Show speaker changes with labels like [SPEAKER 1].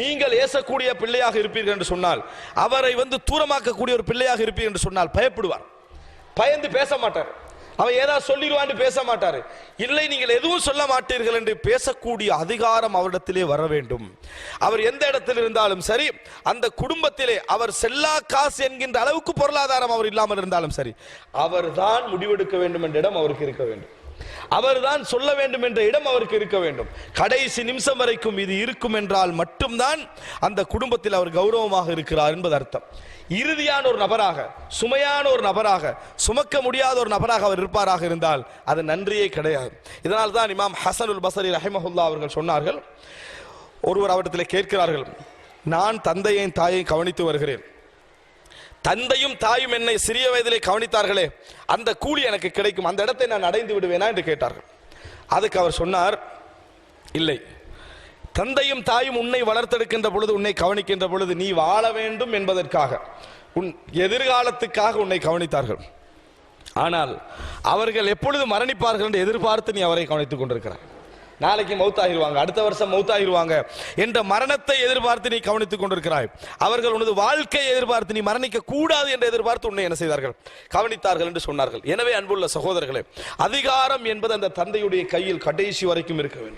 [SPEAKER 1] நீங்கள் ஏசக்கூடிய பிள்ளையாக இருப்பீர்கள் என்று சொன்னால் அவரை வந்து தூரமாக்கக்கூடிய ஒரு பிள்ளையாக இருப்பீர்கள் என்று சொன்னால் பயப்படுவார். பயந்து பேச மாட்டார். அவன் ஏதாவது சொல்லிடுவான்னு பேச மாட்டார். இல்லை நீங்கள் எதுவும் சொல்ல மாட்டீர்கள் என்று பேசக்கூடிய அதிகாரம் அவரிடத்திலே வர வேண்டும். அவர் எந்த இடத்தில் இருந்தாலும் சரி அந்த குடும்பத்திலே அவர் செல்லா காசு என்கின்ற அளவுக்கு பொருளாதாரம் அவர் இல்லாமல் இருந்தாலும் சரி அவர்தான் முடிவெடுக்க வேண்டும் என்ற இடம் அவருக்கு இருக்க வேண்டும். அவர்தான் சொல்ல வேண்டும் என்ற இடம் அவருக்கு இருக்க வேண்டும். கடைசி நிமிஷம் வரைக்கும் இது இருக்கும் என்றால் மட்டும்தான் அந்த குடும்பத்தில் அவர் கௌரவமாக இருக்கிறார் என்பது அர்த்தம். இறுதியான ஒரு நபராக சுமையான ஒரு நபராக சுமக்க முடியாத ஒரு நபராக அவர் இருப்பாராக இருந்தால் அது நன்றியே கிடையாது. இதனால் தான் இமாம் ஹசனுல் பசரி ரஹிமஹுல்லா அவர்கள் சொன்னார்கள் ஒருவர் அவரிடத்தில் கேட்கிறார்கள் நான் தந்தையையும் தாயையும் கவனித்து வருகிறேன். தந்தையும் தாயும் என்னை சிறிய வயதிலே கவனித்தார்களே அந்த கூலி எனக்கு கிடைக்கும் அந்த இடத்தை நான் அடைந்து விடுவேனா என்று கேட்டார்கள். அதுக்கு அவர் சொன்னார் இல்லை. தந்தையும் தாயும் உன்னை வளர்த்தெடுக்கின்ற பொழுது உன்னை கவனிக்கின்ற பொழுது நீ வாழ வேண்டும் என்பதற்காக உன் எதிர்காலத்துக்காக உன்னை கவனித்தார்கள். ஆனால் அவர்கள் எப்பொழுது மரணிப்பார்கள் என்று எதிர்பார்த்து நீ அவரை கவனித்துக் கொண்டிருக்கிறார் நாளைக்கு மௌத்தாகிடுவாங்க அடுத்த வருஷம் மௌத்தாகிடுவாங்க என்ற மரணத்தை எதிர்பார்த்து நீ கவனித்துக் கொண்டிருக்கிறாய். அவர்கள் உனது வாழ்க்கையை எதிர்பார்த்து நீ மரணிக்க கூடாது என்று எதிர்பார்த்து உன்னை என்ன செய்தார்கள்? கவனித்தார்கள் என்று சொன்னார்கள். எனவே அன்புள்ள சகோதரர்களே அதிகாரம் என்பது அந்த தந்தையுடைய கையில் கடைசி வரைக்கும் இருக்க வேண்டும்.